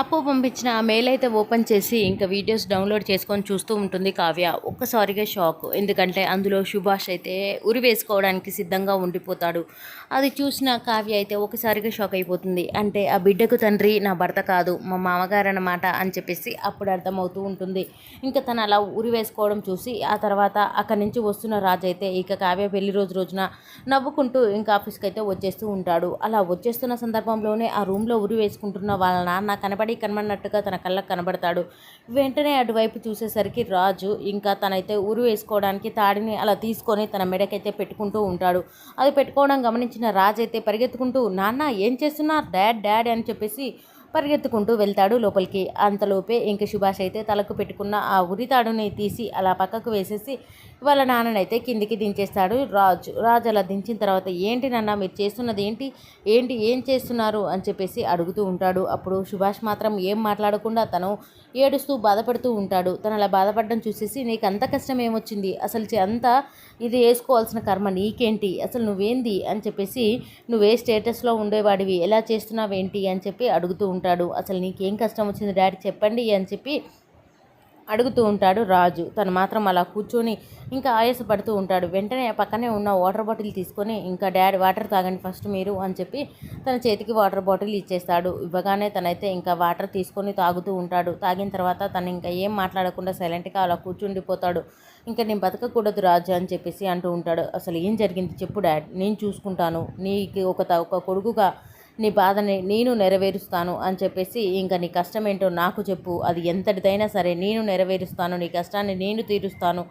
అప్పు పంపించిన ఆ మెయిల్ అయితే ఓపెన్ చేసి ఇంకా వీడియోస్ డౌన్లోడ్ చేసుకొని చూస్తూ ఉంటుంది కావ్య. ఒక్కసారిగా షాక్. ఎందుకంటే అందులో సుభాష్ అయితే ఉరి వేసుకోవడానికి సిద్ధంగా ఉండిపోతాడు. అది చూసిన కావ్య అయితే ఒకసారిగా షాక్ అయిపోతుంది. అంటే ఆ బిడ్డకు తండ్రి నా భర్త కాదు మా మామగారు అన్నమాట అని చెప్పేసి అప్పుడు అర్థమవుతూ ఉంటుంది. ఇంకా తను అలా ఉరి వేసుకోవడం చూసి ఆ తర్వాత అక్కడి నుంచి వస్తున్న రాజు అయితే ఇక కావ్య పెళ్ళి రోజు రోజున నవ్వుకుంటూ ఇంకా ఆఫీస్కి అయితే వచ్చేస్తూ ఉంటాడు. అలా వచ్చేస్తున్న సందర్భంలోనే ఆ రూమ్లో ఉరి వేసుకుంటున్న వాళ్ళ నాన్న కనపడి కనబడినట్టుగా తన కళ్ళకు కనబడతాడు. వెంటనే అటువైపు చూసేసరికి రాజు ఇంకా తనైతే ఉరి వేసుకోవడానికి తాడిని అలా తీసుకొని తన మెడకైతే పెట్టుకుంటూ ఉంటాడు. అది పెట్టుకోవడం గమనించిన రాజు అయితే పరిగెత్తుకుంటూ నాన్న ఏం చేస్తున్నారు? డాడ్ డాడ్ అని చెప్పేసి పరిగెత్తుకుంటూ వెళ్తాడు లోపలికి. అంతలోపే ఇంక సుభాష్ అయితే తలకు పెట్టుకున్న ఆ ఉరితాడుని తీసి అలా పక్కకు వేసేసి వాళ్ళ నాన్ననైతే కిందికి దించేస్తాడు రాజు. రాజు అలా దించిన తర్వాత ఏంటి నాన్న మీరు చేస్తున్నది ఏంటి? ఏంటి ఏం చేస్తున్నారు? అని చెప్పేసి అడుగుతూ ఉంటాడు. అప్పుడు సుభాష్ మాత్రం ఏం మాట్లాడకుండా తను ఏడుస్తూ బాధపడుతూ ఉంటాడు. తను అలా బాధపడడం చూసేసి నీకు అంత కష్టం ఏమొచ్చింది? అసలు అంత ఇది వేసుకోవాల్సిన కర్మ నీకేంటి? అసలు నువ్వేంది? అని చెప్పేసి నువ్వే స్టేటస్లో ఉండేవాడివి. ఎలా చేస్తున్నావేంటి? అని చెప్పి అడుగుతూ ఉంటాడు. ఉంటాడు. అసలు నీకేం కష్టం వచ్చింది డాడీ? చెప్పండి అని చెప్పి అడుగుతూ ఉంటాడు రాజు. తను మాత్రం అలా కూర్చొని ఇంకా ఆయాసపడుతూ ఉంటాడు. వెంటనే పక్కనే ఉన్న వాటర్ బాటిల్ తీసుకొని ఇంకా డాడీ వాటర్ తాగండి ఫస్ట్ మీరు అని చెప్పి తన చేతికి వాటర్ బాటిల్ ఇచ్చేస్తాడు. ఇవ్వగానే తనైతే ఇంకా వాటర్ తీసుకొని తాగుతూ ఉంటాడు. తాగిన తర్వాత తను ఇంకా ఏం మాట్లాడకుండా సైలెంట్గా అలా కూర్చుండిపోతాడు. ఇంకా నేను బతకకూడదు రాజు అని చెప్పేసి అంటూ ఉంటాడు. అసలు ఏం జరిగింది? చెప్పు డాడ్. నేను చూసుకుంటాను. నీకు ఒక త- ఒక కొడుకుగా నీ బాధని నేను నెరవేరుస్తాను అని చెప్పేసి ఇంకా నీ కష్టం ఏంటో నాకు చెప్పు. అది ఎంతటిదైనా సరే నేను నెరవేరుస్తాను నీ కష్టాన్ని నేను తీరుస్తాను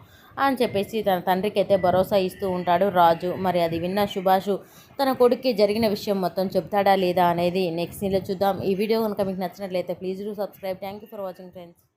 అని చెప్పేసి తన తండ్రికి అయితే భరోసా ఇస్తూ ఉంటాడు రాజు. మరి అది విన్న సుభాషు తన కొడుక్కి జరిగిన విషయం మొత్తం చెప్తాడా లేదా అనేది నెక్స్ట్ సీన్లో చూద్దాం. ఈ వీడియో కనుక మీకు నచ్చినట్లయితే please do subscribe thank you for watching friends